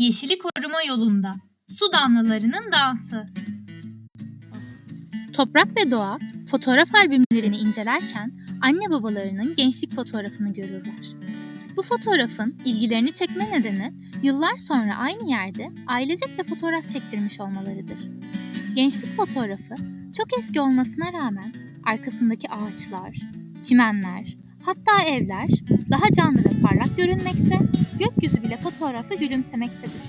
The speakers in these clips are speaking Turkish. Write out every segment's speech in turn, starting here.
Yeşili koruma yolunda. Su damlalarının dansı. Toprak ve doğa fotoğraf albümlerini incelerken anne babalarının gençlik fotoğrafını görürler. Bu fotoğrafın ilgilerini çekme nedeni yıllar sonra aynı yerde ailecek de fotoğraf çektirmiş olmalarıdır. Gençlik fotoğrafı çok eski olmasına rağmen arkasındaki ağaçlar, çimenler, hatta evler daha canlı ve parlak görünmekte, gökyüzü bile fotoğrafa gülümsemektedir.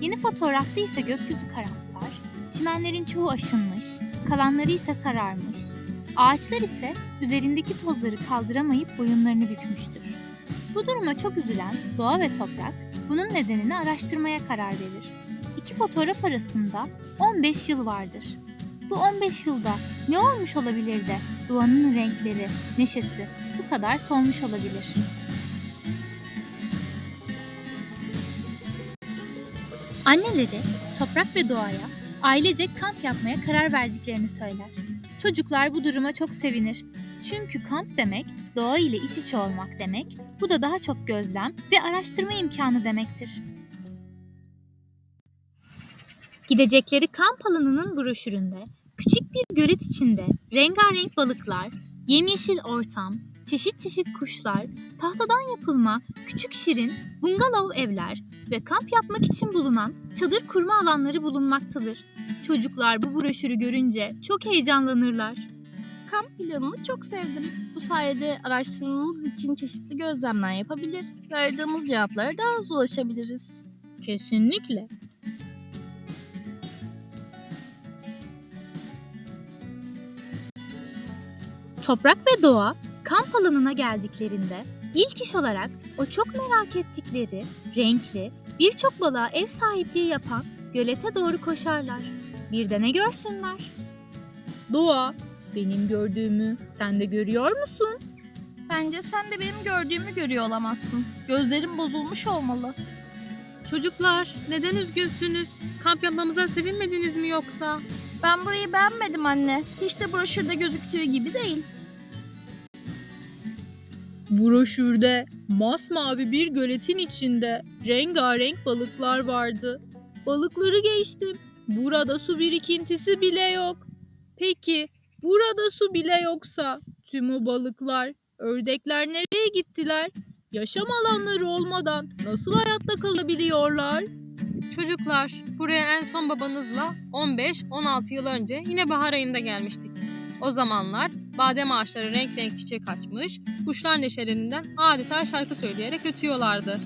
Yeni fotoğrafta ise gökyüzü karamsar, çimenlerin çoğu aşınmış, kalanları ise sararmış. Ağaçlar ise üzerindeki tozları kaldıramayıp boyunlarını bükmüştür. Bu duruma çok üzülen doğa ve toprak bunun nedenini araştırmaya karar verir. İki fotoğraf arasında 15 yıl vardır. Bu 15 yılda ne olmuş olabilir de doğanın renkleri, neşesi kadar solmuş olabilir? Anneleri toprak ve doğaya ailecek kamp yapmaya karar verdiklerini söyler. Çocuklar bu duruma çok sevinir. Çünkü kamp demek doğa ile iç içe olmak demek, bu da daha çok gözlem ve araştırma imkanı demektir. Gidecekleri kamp alanının broşüründe küçük bir gölet içinde rengarenk balıklar, yemyeşil ortam, çeşit çeşit kuşlar, tahtadan yapılma küçük şirin bungalov evler ve kamp yapmak için bulunan çadır kurma alanları bulunmaktadır. Çocuklar bu broşürü görünce çok heyecanlanırlar. Kamp planını çok sevdim. Bu sayede araştırmamız için çeşitli gözlemler yapabilir ve aradığımız cevaplara daha hızlı ulaşabiliriz. Kesinlikle. Toprak ve doğa kamp alanına geldiklerinde ilk iş olarak o çok merak ettikleri renkli birçok balığa ev sahipliği yapan gölete doğru koşarlar. Bir de ne görsünler? Doğa, benim gördüğümü sen de görüyor musun? Bence sen de benim gördüğümü görüyor olamazsın. Gözlerim bozulmuş olmalı. Çocuklar neden üzgünsünüz? Kamp yapmamıza sevinmediniz mi yoksa? Ben burayı beğenmedim anne. Hiç de broşürde gözüktüğü gibi değil. Broşürde masmavi bir göletin içinde rengarenk balıklar vardı. Balıkları geçtim. Burada su birikintisi bile yok. Peki burada su bile yoksa tüm o balıklar, ördekler nereye gittiler? Yaşam alanları olmadan nasıl hayatta kalabiliyorlar? Çocuklar buraya en son babanızla 15-16 yıl önce yine bahar ayında gelmiştik. O zamanlar badem ağaçları renk renk çiçek açmış, kuşlar neşelerinden adeta şarkı söyleyerek ötüyorlardı.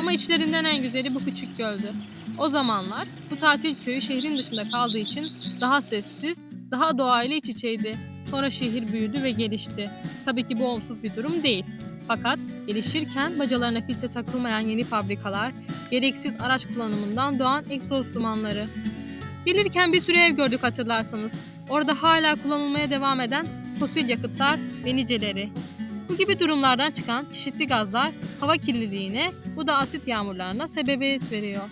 Ama içlerinden en güzeli bu küçük göldü. O zamanlar bu tatil köyü şehrin dışında kaldığı için daha sessiz, daha doğayla iç içeydi. Sonra şehir büyüdü ve gelişti. Tabii ki bu olumsuz bir durum değil. Fakat gelişirken bacalarına filtre takılmayan yeni fabrikalar, gereksiz araç kullanımından doğan egzoz dumanları. Gelirken bir sürü ev gördük hatırlarsanız. Orada hala kullanılmaya devam eden fosil yakıtlar ve niceleri. Bu gibi durumlardan çıkan çeşitli gazlar hava kirliliğine, bu da asit yağmurlarına sebebiyet veriyor.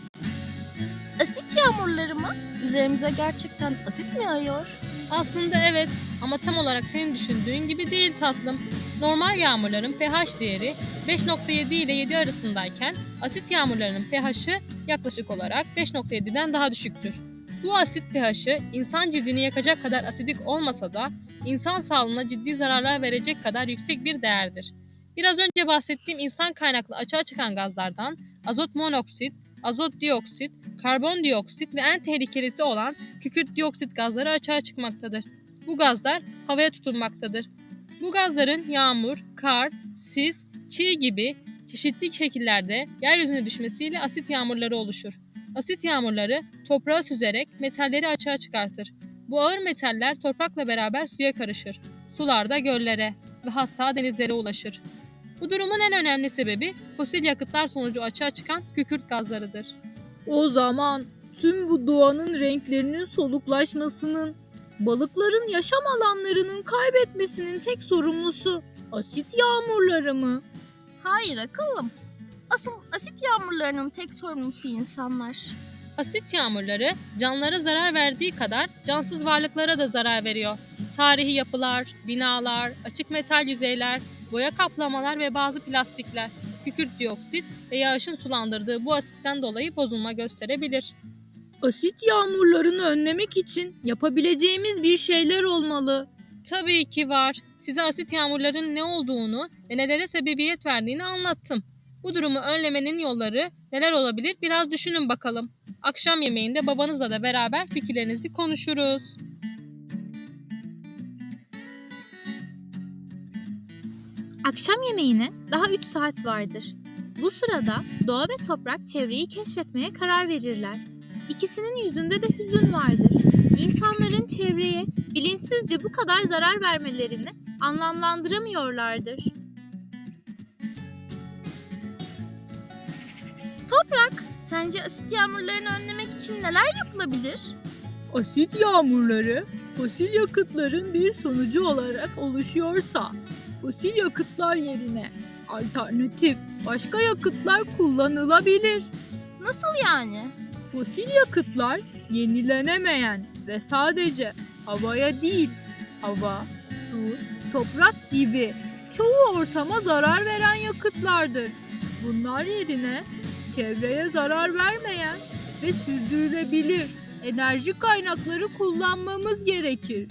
Asit yağmurları mı? Üzerimize gerçekten asit mi yağıyor? Aslında evet ama tam olarak senin düşündüğün gibi değil tatlım. Normal yağmurların pH değeri 5.7 ile 7 arasındayken asit yağmurlarının pH'i yaklaşık olarak 5.7'den daha düşüktür. Bu asit pH'i insan cildini yakacak kadar asidik olmasa da insan sağlığına ciddi zararlar verecek kadar yüksek bir değerdir. Biraz önce bahsettiğim insan kaynaklı açığa çıkan gazlardan azot monoksit, azot dioksit, karbondioksit ve en tehlikelisi olan kükürt dioksit gazları açığa çıkmaktadır. Bu gazlar havaya tutulmaktadır. Bu gazların yağmur, kar, sis, çiğ gibi çeşitli şekillerde yeryüzüne düşmesiyle asit yağmurları oluşur. Asit yağmurları toprağa süzerek metalleri açığa çıkartır. Bu ağır metaller toprakla beraber suya karışır. Sularda göllere ve hatta denizlere ulaşır. Bu durumun en önemli sebebi fosil yakıtlar sonucu açığa çıkan kükürt gazlarıdır. O zaman tüm bu doğanın renklerinin soluklaşmasının, balıkların yaşam alanlarının kaybetmesinin tek sorumlusu asit yağmurları mı? Hayır akıllım. Asıl asit yağmurlarının tek sorumlusu insanlar. Asit yağmurları canlara zarar verdiği kadar cansız varlıklara da zarar veriyor. Tarihi yapılar, binalar, açık metal yüzeyler, boya kaplamalar ve bazı plastikler. kükürt dioksit ve yağışın sulandırdığı bu asitten dolayı bozulma gösterebilir. Asit yağmurlarını önlemek için yapabileceğimiz bir şeyler olmalı. Tabii ki var. Size asit yağmurların ne olduğunu ve nelere sebebiyet verdiğini anlattım. Bu durumu önlemenin yolları neler olabilir biraz düşünün bakalım. Akşam yemeğinde babanızla da beraber fikirlerinizi konuşuruz. Akşam yemeğine daha 3 saat vardır. Bu sırada doğa ve toprak çevreyi keşfetmeye karar verirler. İkisinin yüzünde de hüzün vardır. İnsanların çevreye bilinçsizce bu kadar zarar vermelerini anlamlandıramıyorlardır. Sence asit yağmurlarını önlemek için neler yapılabilir? Asit yağmurları fosil yakıtların bir sonucu olarak oluşuyorsa fosil yakıtlar yerine alternatif başka yakıtlar kullanılabilir. Nasıl yani? Fosil yakıtlar yenilenemeyen ve sadece havaya değil, hava, su, toprak gibi çoğu ortama zarar veren yakıtlardır. Bunlar yerine çevreye zarar vermeyen ve sürdürülebilir enerji kaynakları kullanmamız gerekir.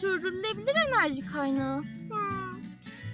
Sürdürülebilir enerji kaynağı. Hmm.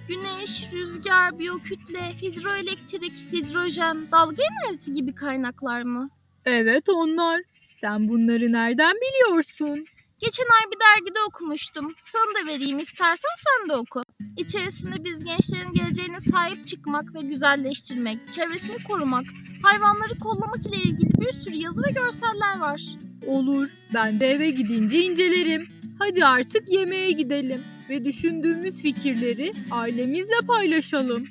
Güneş, rüzgar, biyokütle, hidroelektrik, hidrojen, dalga enerjisi gibi kaynaklar mı? Evet onlar. Sen bunları nereden biliyorsun? Geçen ay bir dergide okumuştum. Sana da vereyim istersen sen de oku. İçerisinde biz gençlerin geleceğine sahip çıkmak ve güzelleştirmek, çevresini korumak, hayvanları kollamak ile ilgili bir sürü yazı ve görseller var. Olur. Ben de eve gidince incelerim. Hadi artık yemeğe gidelim ve düşündüğümüz fikirleri ailemizle paylaşalım.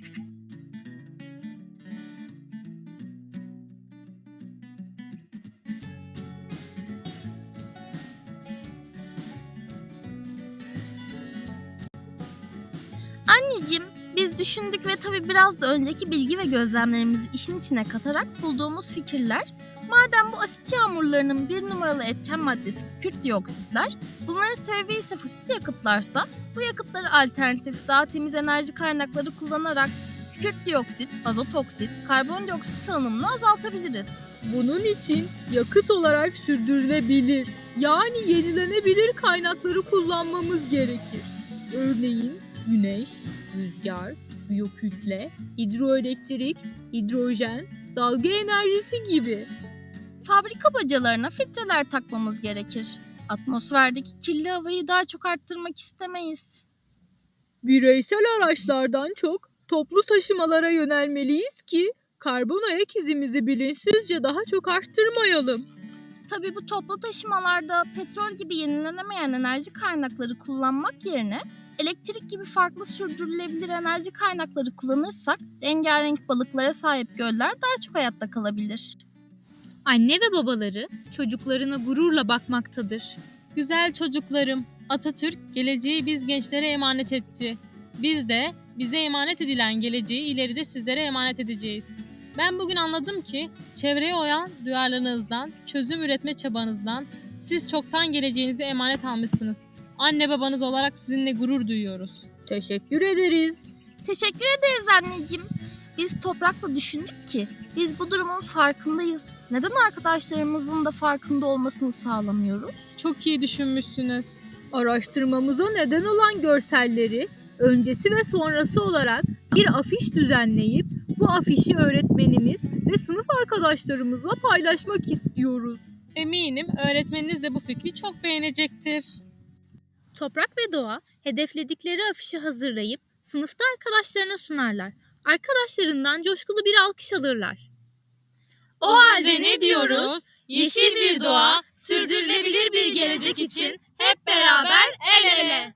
Anneciğim, biz düşündük ve tabii biraz da önceki bilgi ve gözlemlerimizi işin içine katarak bulduğumuz fikirler, madem bu asit yağmurlarının bir numaralı etken maddesi kükürt dioksitler, bunların sebebi ise fosil yakıtlarsa, bu yakıtları alternatif, daha temiz enerji kaynakları kullanarak kükürt dioksit, azot oksit, karbondioksit salınımını azaltabiliriz. Bunun için yakıt olarak sürdürülebilir yani yenilenebilir kaynakları kullanmamız gerekir. Örneğin güneş, rüzgar, biyokütle, hidroelektrik, hidrojen, dalga enerjisi gibi. Fabrika bacalarına filtreler takmamız gerekir. Atmosferdeki kirli havayı daha çok arttırmak istemeyiz. Bireysel araçlardan çok toplu taşımalara yönelmeliyiz ki karbon ayak izimizi bilinçsizce daha çok arttırmayalım. Tabii bu toplu taşımalarda petrol gibi yenilenemeyen enerji kaynakları kullanmak yerine elektrik gibi farklı sürdürülebilir enerji kaynakları kullanırsak rengarenk balıklara sahip göller daha çok hayatta kalabilir. Anne ve babaları çocuklarına gururla bakmaktadır. Güzel çocuklarım, Atatürk geleceği biz gençlere emanet etti. Biz de bize emanet edilen geleceği ileride sizlere emanet edeceğiz. Ben bugün anladım ki çevreye olan duyarlılığınızdan, çözüm üretme çabanızdan siz çoktan geleceğinizi emanet almışsınız. Anne babanız olarak sizinle gurur duyuyoruz. Teşekkür ederiz. Teşekkür ederiz anneciğim. Biz toprakla düşündük ki biz bu durumun farkındayız. Neden arkadaşlarımızın da farkında olmasını sağlamıyoruz? Çok iyi düşünmüşsünüz. Araştırmamıza neden olan görselleri öncesi ve sonrası olarak bir afiş düzenleyip bu afişi öğretmenimiz ve sınıf arkadaşlarımızla paylaşmak istiyoruz. Eminim öğretmeniniz de bu fikri çok beğenecektir. Toprak ve doğa hedefledikleri afişi hazırlayıp sınıfta arkadaşlarına sunarlar. Arkadaşlarından coşkulu bir alkış alırlar. O halde ne diyoruz? Yeşil bir doğa, sürdürülebilir bir gelecek için hep beraber el ele.